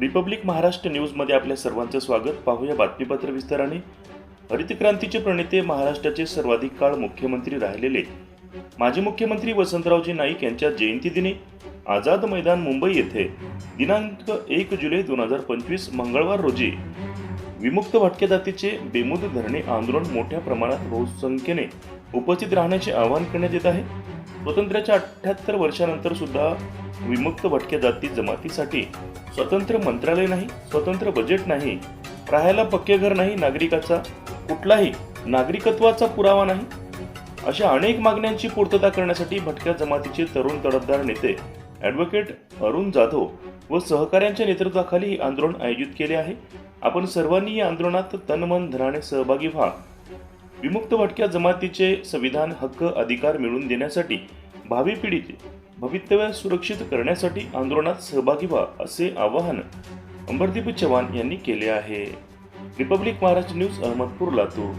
Republic Maharashtra न्यूजमध्ये आपल्या सर्वांचं स्वागत. पाहूया बातमीपत्र विस्ताराने. हरितक्रांतीचे प्रणेते महाराष्ट्राचे सर्वाधिक काळ मुख्यमंत्री राहिलेले. माजी मुख्यमंत्री वसंतरावजी नाईक यांच्या जयंतीदिनी आझाद मैदान मुंबई येथे दिनांक एक जुलै दोन हजार पंचवीस मंगळवार रोजी विमुक्त भटक्या जातीचे बेमुद धरणे आंदोलन मोठ्या प्रमाणात बहुसंख्येने उपस्थित राहण्याचे आवाहन करण्यात येत आहे. स्वातंत्र्याच्या अठ्ठ्याहत्तर वर्षानंतर सुद्धा विमुक्त भटक्या जाती जमातीसाठी स्वतंत्र मंत्रालय नाही स्वतंत्र बजेट नाही राहायला पक्के घर नाही नागरिकाचा कुठलाही नागरिकत्वाचा पुरावा नाही अशा अनेक मागण्यांची पूर्तता करण्यासाठी भटक्या जमातीचे तरुण तडफदार नेते ॲडव्होकेट अरुण जाधव व सहकाऱ्यांच्या नेतृत्वाखाली हे आंदोलन आयोजित केले आहे. आपण सर्वांनी या आंदोलनात तनमन धनाने सहभागी व्हा. विमुक्त भटक्या जमातीचे संविधान हक्क अधिकार मिळवून देण्यासाठी भावी पिढीचे भवितव्य सुरक्षित करण्यासाठी आंदोलनात सहभागी व्हा असे आवाहन अंबरदीप चव्हाण यांनी केले आहे. Republic Maharashtra news Ahmedpur Latur.